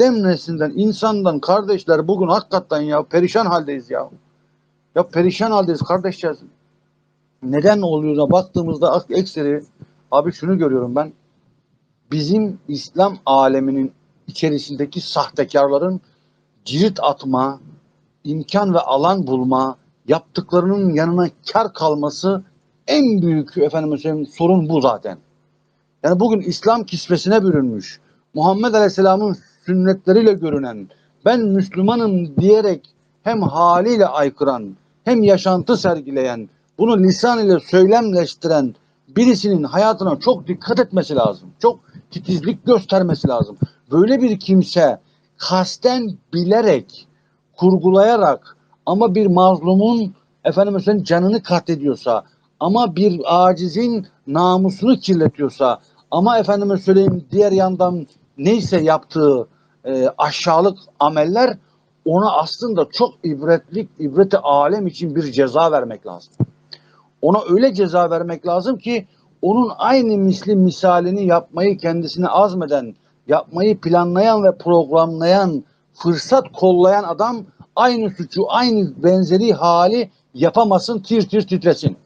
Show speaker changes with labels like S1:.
S1: Adem neslinden, insandan, kardeşler bugün hakikaten ya perişan haldeyiz ya. Ya perişan haldeyiz kardeşler. Neden oluyor da baktığımızda ak- ekseri abi şunu görüyorum ben. Bizim İslam aleminin içerisindeki sahtekarların cirit atma, imkan ve alan bulma, yaptıklarının yanına kar kalması en büyük efendim söyleyeyim sorun bu zaten. Yani bugün İslam kisvesine bürünmüş. Muhammed Aleyhisselam'ın sünnetleriyle görünen, ben Müslümanım diyerek hem haliyle aykıran, hem yaşantı sergileyen, bunu lisan ile söylemleştiren birisinin hayatına çok dikkat etmesi lazım. Çok titizlik göstermesi lazım. Böyle bir kimse kasten bilerek, kurgulayarak ama bir mazlumun efendim senin canını katlediyorsa ama bir acizin namusunu kirletiyorsa ama efendime söyleyeyim diğer yandan neyse yaptığı e, aşağılık ameller ona aslında çok ibretlik, ibreti alem için bir ceza vermek lazım. Ona öyle ceza vermek lazım ki onun aynı misli misalini yapmayı kendisine azmeden, yapmayı planlayan ve programlayan, fırsat kollayan adam aynı suçu, aynı benzeri hali yapamasın, tir tir titresin.